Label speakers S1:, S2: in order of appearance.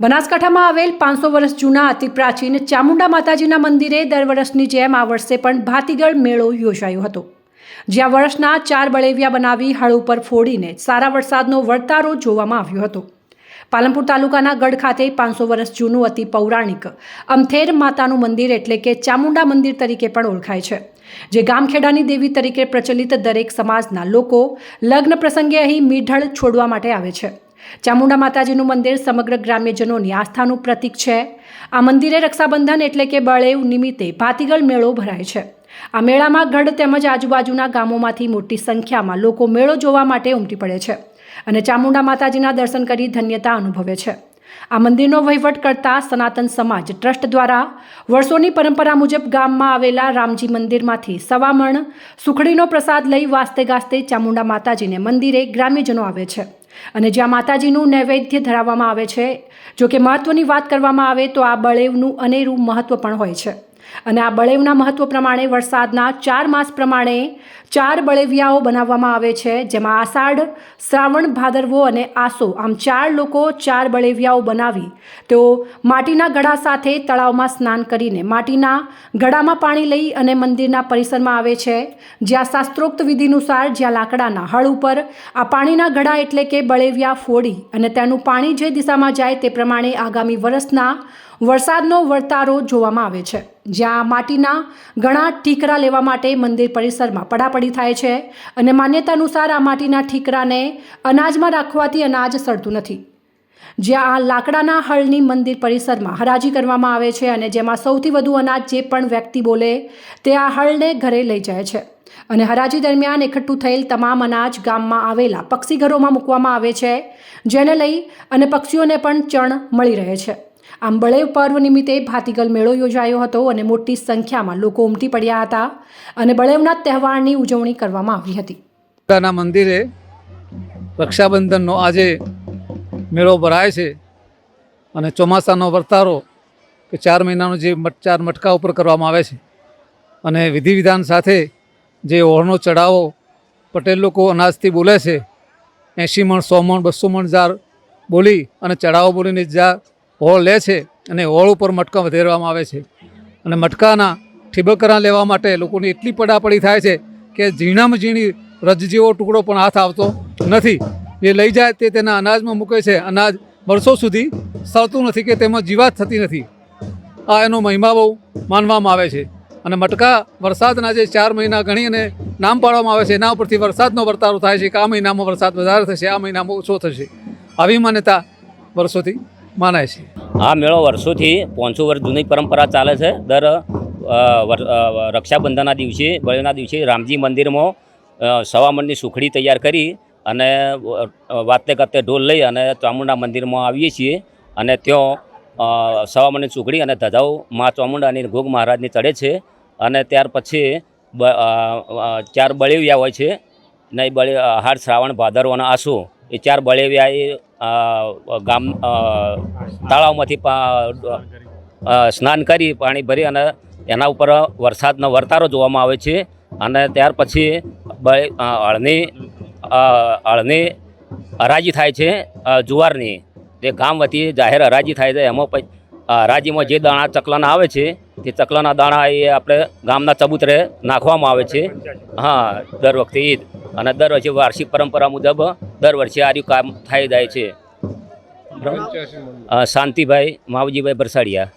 S1: બનાસકાંઠામાં આવેલ પાંચસો વર્ષ જૂના, અતિ પ્રાચીન ચામુંડા માતાજીના મંદિરે દર વર્ષની જેમ આ વર્ષે પણ ભાતીગળ મેળો યોજાયો હતો. જ્યાં વર્ષના ચાર બળેવિયા બનાવી હળ ઉપર ફોડીને સારા વરસાદનો વર્તારો જોવામાં આવ્યો હતો. પાલનપુર તાલુકાના ગઢ ખાતે પાંચસો વર્ષ જૂનું અતિ પૌરાણિક અમથેર માતાનું મંદિર એટલે કે ચામુંડા મંદિર તરીકે પણ ઓળખાય છે. જે ગામખેડાની દેવી તરીકે પ્રચલિત દરેક સમાજના લોકો લગ્ન પ્રસંગે અહીં મીઢળ છોડવા માટે આવે છે. ચામુંડા માતાજીનું મંદિર સમગ્ર ગ્રામ્યજનોની આસ્થાનું પ્રતીક છે. આ મંદિરે રક્ષાબંધન એટલે કે બળેવ નિમિત્તે ભાતીગળ મેળો ભરાય છે. આ મેળામાં ગઢ તેમજ આજુબાજુના ગામોમાંથી મોટી સંખ્યામાં લોકો મેળો જોવા માટે ઉમટી પડે છે અને ચામુંડા માતાજીના દર્શન કરી ધન્યતા અનુભવે છે. આ મંદિરનો વહીવટ કરતા સનાતન સમાજ ટ્રસ્ટ દ્વારા વર્ષોની પરંપરા મુજબ ગામમાં આવેલા રામજી મંદિરમાંથી સવામણ, સુખડીનો પ્રસાદ લઈ વાસ્તે ગાસ્તે ચામુંડા માતાજીને મંદિરે ગ્રામ્યજનો આવે છે. અને જ્યાં માતાજીનું નૈવેદ્ય ધરાવવામાં આવે છે, જો કે મહત્ત્વની વાત કરવામાં આવે તો આ બળેવનું અનેરું મહત્ત્વ પણ હોય છે. અને આ બળેવના મહત્ત્વ પ્રમાણે વરસાદના ચાર માસ પ્રમાણે ચાર બળેવિયાઓ બનાવવામાં આવે છે, જેમાં આષાઢ, શ્રાવણ, ભાદરવો અને આસો, આમ ચાર લોકો ચાર બળેવિયાઓ બનાવી તેઓ માટીના ઘડા સાથે તળાવમાં સ્નાન કરીને માટીના ઘડામાં પાણી લઈ અને મંદિરના પરિસરમાં આવે છે. જ્યાં શાસ્ત્રોક્ત વિધિનુસાર જ્યાં લાકડાના હળ ઉપર આ પાણીના ઘડા એટલે કે બળેવિયા ફોડી અને તેનું પાણી જે દિશામાં જાય તે પ્રમાણે આગામી વર્ષના વરસાદનો વર્તારો જોવામાં આવે છે. જ્યાં માટીના ઘણા ઠીકરા લેવા માટે મંદિર પરિસરમાં પડાપડી થાય છે અને માન્યતા અનુસાર આ માટીના ઠીકરાને અનાજમાં રાખવાથી અનાજ સડતું નથી. જ્યાં આ લાકડાના હળની મંદિર પરિસરમાં હરાજી કરવામાં આવે છે અને જેમાં સૌથી વધુ અનાજ જે પણ વ્યક્તિ બોલે તે આ હળને ઘરે લઈ જાય છે. અને હરાજી દરમિયાન એકઠું થયેલ તમામ અનાજ ગામમાં આવેલા પક્ષી ઘરોમાં મૂકવામાં આવે છે, જેને લઈ અને પક્ષીઓને પણ ચણ મળી રહે છે. આમ બળેવ પર્વ નિમિત્તે ભાતીગલ મેળો યોજાયો હતો અને મોટી સંખ્યામાં લોકો ઉમટી પડ્યા હતા અને બળેવના તહેવારની ઉજવણી કરવામાં આવી હતી.
S2: મંદિરે રક્ષાબંધનનો આજે મેળો ભરાય છે અને ચોમાસાનો વર્તારો કે ચાર મહિનાનો જે ચાર મટકા ઉપર કરવામાં આવે છે. અને વિધિ વિધાન સાથે જે ઓળનો ચડાવો પટેલ લોકો અનાજથી બોલે છે, એંશી મણ, સો મણ, બસો મણ જાર બોલી અને ચડાવો બોલીને જ્યાં હોળ લે છે અને હોળ ઉપર મટકા વધેરવામાં આવે છે. અને મટકાના ઠીબકરા લેવા માટે લોકોની એટલી પડાપડી થાય છે કે ઝીણામાં ઝીણી રજ જેવો ટુકડો પણ હાથ આવતો નથી. જે લઈ જાય તે તેના અનાજમાં મૂકે છે. અનાજ વર્ષો સુધી સળતું નથી કે તેમાં જીવાત થતી નથી. આ એનો મહિમા બહુ માનવામાં આવે છે. અને મટકા વરસાદના જે ચાર મહિના ગણી અને નામ પાડવામાં આવે છે, એના ઉપરથી વરસાદનો વર્તારો થાય છે કે આ મહિનામાં વરસાદ વધારે થશે, આ મહિનામાં ઓછો થશે. આવી માન્યતા વર્ષોથી માનાય છે.
S3: આ મેળો વર્ષોથી પાંચસો વર્ષ જૂની પરંપરા ચાલે છે. દર રક્ષાબંધનના દિવસે, બળના દિવસે રામજી મંદિરમાં સવામણની સુખડી તૈયાર કરી અને વાતે કરતે ઢોલ લઈ અને ચામુંડા મંદિરમાં આવીએ છીએ અને ત્યાં સવામણની સુખડી અને ધજાઓ મા ચામુંડાની ઘોગ મહારાજની ચડે છે અને ત્યાર પછી ચાર બળેવિયા હોય છે. ને એ બળે હાડ શ્રાવણ ભાદરવો અને આસો એ ચાર બળેવ્યા એ ગામ તળાવમાંથી સ્નાન કરી પાણી ભરી અને એના ઉપર વરસાદનો વર્તારો જોવામાં આવે છે. અને ત્યાર પછી અળની અ, હળની અ, હળની હરાજી થાય છે જુવારની. તે ગામ વતી જાહેર હરાજી થાય છે. એમાં પછી હરાજીમાં જે દાણા ચકલાના આવે છે તે ચકલાના દાણા એ આપણે ગામના ચબૂતરે નાખવામાં આવે છે. હા દર વખતે ઈદ. અને દર વર્ષે વાર્ષિક પરંપરા મુજબ દર વર્ષે આ કામ થઈ જાય છે. શાંતિભાઈ માવજીભાઈ બરસાડિયા